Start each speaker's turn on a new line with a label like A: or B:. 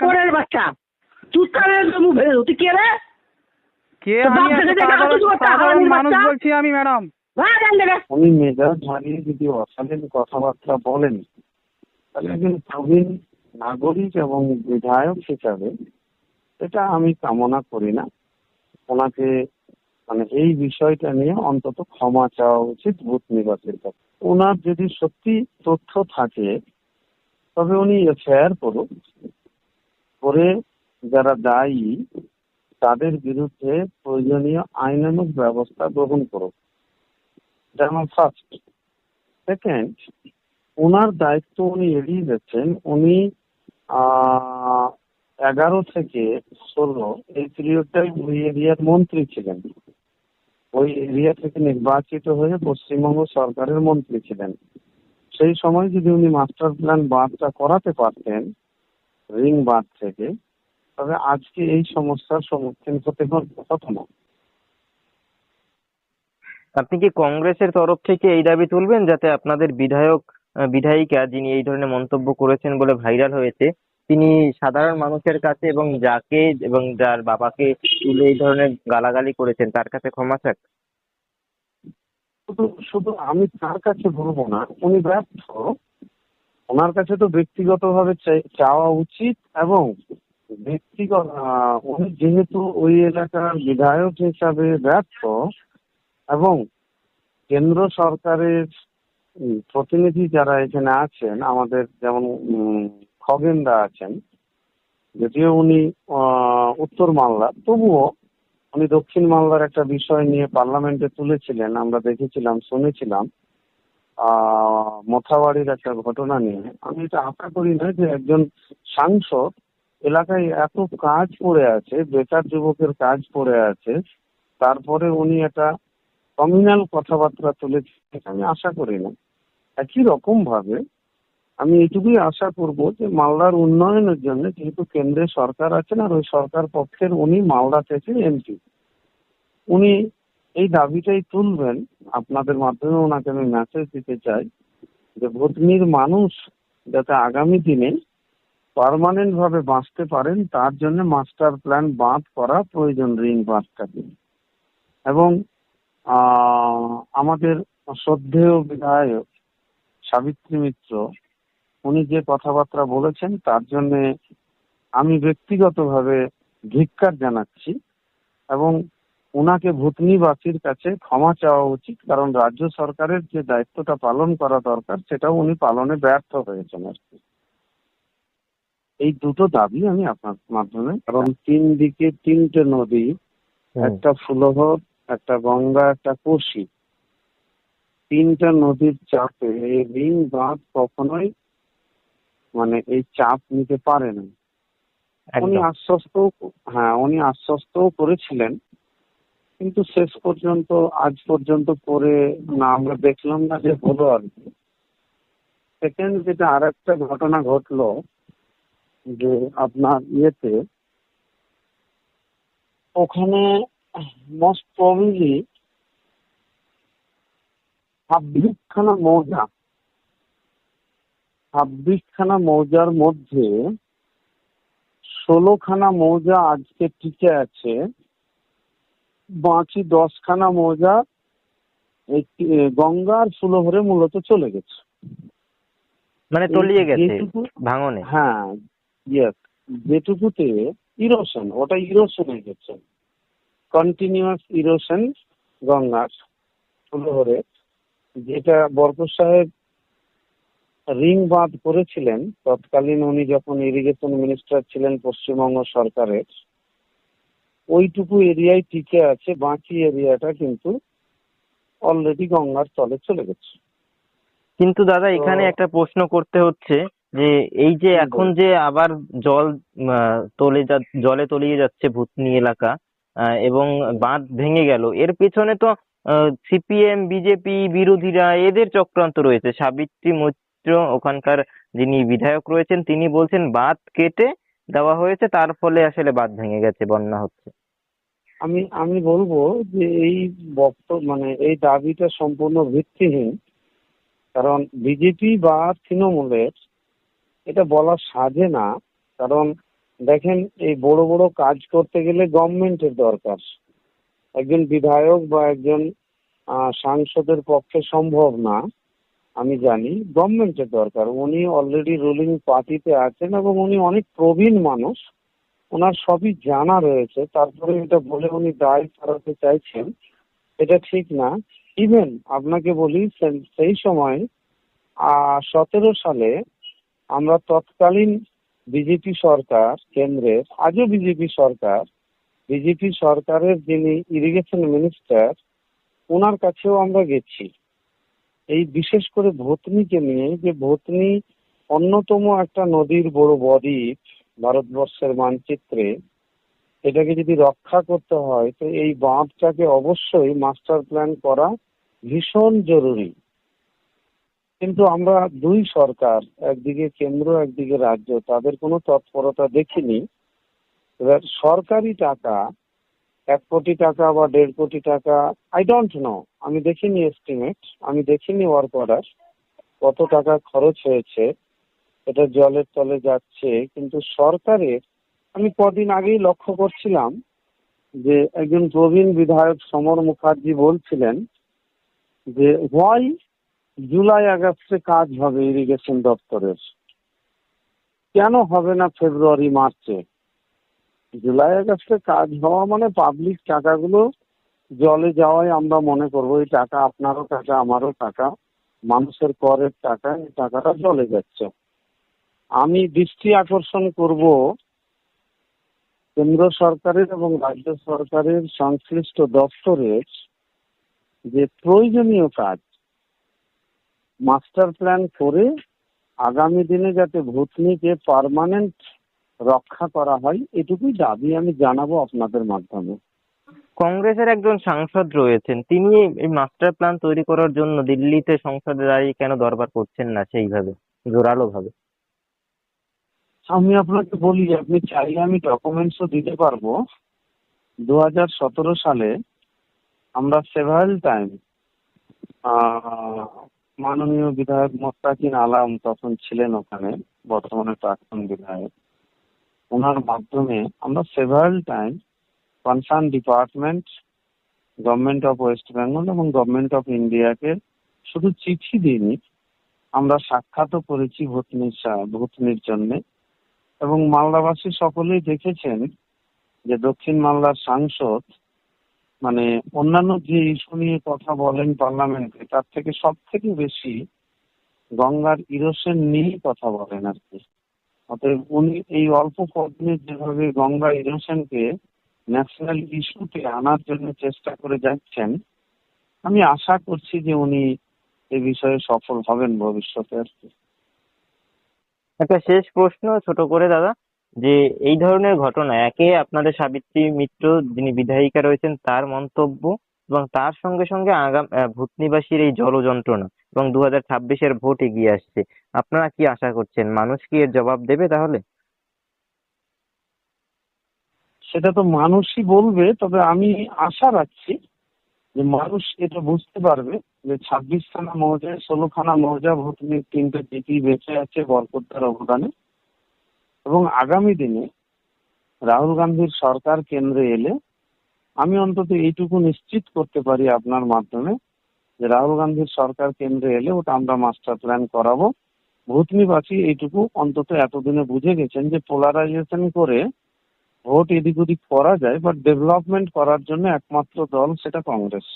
A: ছোড়ের বাচ্চা। তুই কানে মুখ তুই কে রে?
B: কে আমি
A: বাপ
B: একটা
A: থেকে দেখা
B: সাধারণ
A: তুই একটা
B: সাধারণ
A: হারামির
B: মানুষ বলছি আমি ম্যাডাম।
A: ভাগ আন দেবে
C: উনি মেজাজ হারিয়ে যদি অশালীন কথাবার্তা বলেন তাহলে একজন প্রবীণ নাগরিক এবং বিধায়ক হিসাবে এটা আমি কামনা করি না। ওনাকে মানে এই বিষয়টা নিয়ে অন্তত ক্ষমা চাওয়া উচিত বুথ নিবাসের কাছে ওনার যদি সত্যি তথ্য থাকে তবে উনি এফআইআর করুক। করে যারা দায়ী, তাদের বিরুদ্ধে প্রয়োজনীয় আইনানুগ ব্যবস্থা গ্রহণ করুক আমার ফার্স্ট সেকেন্ড ওনার দায়িত্ব উনি এড়িয়ে যাচ্ছেন। উনি এগারো থেকে ষোলো এই পিরিয়ডটাই ওই এরিয়ার মন্ত্রী ছিলেন। ওই এরিয়া থেকে নির্বাচিত হয়ে পশ্চিমবঙ্গ সরকারের মন্ত্রী ছিলেন। সেই সময় যদি উনি মাস্টার প্ল্যান বাঁধটা করাতে পারতেন রিং বাঁধ থেকে তবে আজকে এই সমস্যার সম্মুখীন হতে হতো না
D: আপনি কি কংগ্রেসের তরফ থেকে এই দাবি তুলবেন যাতে আপনাদের বিধায়ক বিধায়িকা যিনি এই ধরনের মন্তব্য করেছেন বলে ভাইরাল হয়েছে তিনি সাধারণ মানুষের কাছে এবং যাকে এবং যার বাবাকে তুলে এই ধরনের গালাগালি করেছেন তার কাছে ক্ষমা চাক?
C: শুধু শুধু আমি তার কাছে বলব না উনি ব্যর্থ। ওনার কাছে তো ব্যক্তিগতভাবে চাওয়া উচিত এবং ব্যক্তিগত উনি যেহেতু ওই এলাকার বিধায়ক হিসাবে ব্যর্থ এবং কেন্দ্র সরকারের প্রতিনিধি যারা এখানে আছেন, আমাদের যেমন খগেনদা আছেন, যদিও উনি উত্তর মালদা, তবুও উনি দক্ষিণ মালদার একটা বিষয় নিয়ে পার্লামেন্টে তুলেছিলেন, আমরা দেখেছিলাম, শুনেছিলাম। মথাবাড়ির একটা ঘটনা নিয়ে। আমি এটা আশা করি না যে একজন সাংসদ এলাকায় এত কাজ পড়ে আছে, বেকার যুবকের কাজ পড়ে আছে, তারপরে উনি একটা কমিউনাল কথাবার্তা তুলেছেন, আমি আশা করি না। একই রকম ভাবে আমি এটুকুই আশা করব যে মালদার উন্নয়নের জন্য যেহেতু কেন্দ্রে সরকার আছেন আর ওই সরকার পক্ষের উনি মালদা থেকে এমপি। উনি এই দাবিটাই তুলবেন। আপনাদের মাধ্যমে ওনাকে আমি মেসেজ দিতে চাই যে ভুতনির মানুষ যাতে আগামী দিনে পার্মানেন্ট ভাবে বাঁচতে পারেন, তার জন্য মাস্টার প্ল্যান বাঁধ করা প্রয়োজন রিং বাঁধটাকে এবং আমাদের শ্রদ্ধেয় বিধায়ক সাবিত্রী মিত্র, উনি যে কথাবার্তা বলেছেন, তার জন্য আমি ব্যক্তিগতভাবে ধিক্কার জানাচ্ছি এবং ওনাকে ভূতনিবাসীর কাছে ক্ষমা চাওয়া উচিত কারণ রাজ্য সরকারের যে দায়িত্বটা পালন করা দরকার সেটাও উনি পালনে ব্যর্থ হয়েছেন আর কি। এই দুটো দাবি আমি আপনার মাধ্যমে কারণ তিন দিকে তিনটে নদী একটা ফুলহর একটা গঙ্গা একটা কোশি। তিনটা নদীর চাপে এই রিং বাঁধ কখনোই মানে এই চাপ নিতে পারে না। উনি আশ্বস্ত হ্যাঁ উনি আশ্বস্তও করেছিলেন কিন্তু শেষ পর্যন্ত, আজ পর্যন্ত করে না, আমরা দেখলাম না যে হলো আর কি। সেকেন্ড যেটা আর একটা ঘটনা ঘটলো, যে আপনার ইয়েতে, ওখানে মোস্ট প্রবলি ছাব্বিশখানা মৌজা। ছাব্বিশখানা মৌজার মধ্যে ষোলোখানা মৌজা আজকে টিকে আছে। বাকি দশখানা মৌজা এই টি- গঙ্গা আর ফুলহরে মূলত চলে গেছে।
D: মানে তলিয়ে গেছে ভাঙনে?
C: হ্যাঁ ইয়েস যেটুকুতে ইরোশন ওটা ইরোশন হয়ে গেছে। কন্টিনিউয়াস ইরোশন গঙ্গার ফুলহরে যেটা বরকর সাহেব রিং বাঁধ করেছিলেন তৎকালীন উনি যখন ইরিগেশন মিনিস্টার ছিলেন পশ্চিমবঙ্গ সরকারের ওইটুকু এরিয়ায় টিকে আছে বাকি এরিয়াটা কিন্তু অলরেডি গঙ্গার তলে চলে গেছে।
D: কিন্তু দাদা এখানে একটা প্রশ্ন করতে হচ্ছে যে এই যে এখন যে আবার জল তলে জলে তলিয়ে যাচ্ছে ভূতনি এলাকা আহ, এবং বাঁধ ভেঙে গেল এর পেছনে তো সিপিএম বিজেপি বিরোধীরা এদের চক্রান্ত রয়েছে। সাবিত্রী মৈত্র ওখানকার যিনি বিধায়ক রয়েছেন তিনি বলছেন বাঁধ কেটে দেওয়া হয়েছে তার ফলে আসলে বাঁধ ভেঙে গেছে বন্যা হচ্ছে।
C: আমি আমি বলব যে এই বক্তব্য মানে এই দাবিটা সম্পূর্ণ ভিত্তিহীন। কারণ বিজেপি বা তৃণমূলের এটা বলা সাজে না। কারণ দেখেন, এই বড় বড় কাজ করতে গেলে গভর্নমেন্টের দরকার। একজন বিধায়ক বা একজন সাংসদের পক্ষে সম্ভব না, আমি জানি। গভর্নমেন্টের দরকার। উনি অলরেডি রুলিং পার্টিতে আছেন এবং উনি অনেক প্রবীণ মানুষ। ওনার সবই জানা রয়েছে, তারপরে এটা বলে উনি দায় সরাতে চাইছেন, এটা ঠিক না। ইভেন আপনাকে বলি, সেই সময় সতেরো সালে আমরা তৎকালীন বিজেপি সরকার কেন্দ্রের, আজও বিজেপি সরকার বিজেপি সরকারের যিনি ইরিগেশন মিনিস্টার ওনার কাছেও আমরা গেছি। এই বিশেষ করে ভূতনিকে নিয়ে যে ভূতনি অন্যতম একটা নদীর বড় বদ্বীপ ভারতবর্ষের মানচিত্রে এটাকে যদি রক্ষা করতে হয়, তো এই বাঁধটাকে অবশ্যই মাস্টার প্ল্যান করা ভীষণ জরুরি। কিন্তু আমরা দুই সরকার, একদিকে কেন্দ্র, একদিকে রাজ্য, তাদের কোনো তৎপরতা দেখিনি। এবার সরকারি টাকা, এক কোটি টাকা বা দেড় কোটি টাকা আই ডোন্ট নো আমি দেখিনি এস্টিমেট আমি দেখিনি ওয়ার্ক অর্ডার কত টাকা খরচ হয়েছে। এটা জলের তলে যাচ্ছে, কিন্তু সরকারের আমি কদিন আগেই লক্ষ্য করছিলাম যে একজন প্রবীণ বিধায়ক সমর মুখার্জি বলছিলেন যে, হোয়াই জুলাই আগস্টে কাজ হবে ইরিগেশন দপ্তরের? কেন হবে না ফেব্রুয়ারি, মার্চে? জুলাই আগস্টে কাজ হওয়া মানে পাবলিক টাকাগুলো জলে যাওয়াই আমরা মনে করব। এই টাকা আপনারও টাকা, আমারও টাকা, মানুষের করের টাকা, এই টাকাটা জলে যাচ্ছে। আমি দৃষ্টি আকর্ষণ করব কেন্দ্র সরকারের এবং রাজ্য সরকারের সংশ্লিষ্ট দপ্তরের যে প্রয়োজনীয় কাজ, মাস্টার প্ল্যান করে আগামী দিনে যাতে ভূতনিকে পার্মানেন্ট রক্ষা করা হয়, এটুকুই দাবি আমি জানাব আপনাদের মাধ্যমে।
D: কংগ্রেসের একজন সাংসদ রয়েছেন, তিনি এই মাস্টার প্ল্যান তৈরি করার জন্য দিল্লিতে সংসদে দাঁড়িয়ে কেন দরবার করছেন না সেইভাবে জোরালো ভাবে
C: আমি আপনাকে বলি, আপনি চাইলে আমি ডকুমেন্টসও দিতে পারব। দু হাজার সতেরো সালে আমরা সেভারেল টাইম মাননীয় বিধায়ক মোস্তাকিন আলাম তখন ছিলেন ওখানে, বর্তমানে প্রাক্তন বিধায়ক। ওনার মাধ্যমে আমরা several time concern department, government of West Bengal এবং গভর্নমেন্ট অফ ইন্ডিয়াকে শুধু চিঠি দিইনি, আমরা সাক্ষাৎও করেছি ভূতনির সা- ভূতনির জন্যে। এবং মালদাবাসী সকলেই দেখেছেন যে দক্ষিণ মালদার সাংসদ মানে অন্যান্য যে ইস্যু নিয়ে কথা বলেন পার্লামেন্টে, তার থেকে সব থেকে বেশি গঙ্গার ইরোশন নিয়েই কথা বলেন আর কি। অতএব উনি এই অল্প কদিনে যেভাবে গঙ্গা ইরোশনকে ন্যাশনাল ইস্যুতে আনার জন্য চেষ্টা করে যাচ্ছেন, আমি আশা করছি যে উনি এ বিষয়ে সফল হবেন ভবিষ্যতে আর কি।
D: একটা শেষ প্রশ্ন ছোট করে দাদা, যে এই ধরনের ঘটনা, একে আপনাদের সাবিত্রী মিত্র যিনি বিধায়িকা রয়েছেন, তার মন্তব্য এবং তার সঙ্গে সঙ্গে আগাম ভূতনিবাসীর এই জল যন্ত্রণা এবং দু হাজার ছাব্বিশের ভোট এগিয়ে আসছে। আপনারা কি আশা করছেন? মানুষ কি এর জবাব দেবে তাহলে?
C: সেটা তো মানুষই বলবে, তবে আমি আশা রাখছি যে মানুষ এটা বুঝতে পারবে যে ছাব্বিশ খানা মৌজায় ষোলো খানা মৌজা ভূতনির তিনটে দিকি বেঁচে আছে বরকর্তার অবদানে। এবং আগামী দিনে রাহুল গান্ধীর সরকার কেন্দ্রে এলে আমি অন্তত এইটুকু নিশ্চিত করতে পারি আপনার মাধ্যমে যে রাহুল গান্ধীর সরকার কেন্দ্রে এলে ওটা আমরা মাস্টার প্ল্যান করাবো। ভূতনিবাসী এইটুকু অন্তত এতদিনে বুঝে গেছেন যে পোলারাইজেশন করে ভোট এদিক ওদিক করা যায় বাট ডেভেলপমেন্ট করার জন্য একমাত্র দল সেটা কংগ্রেস।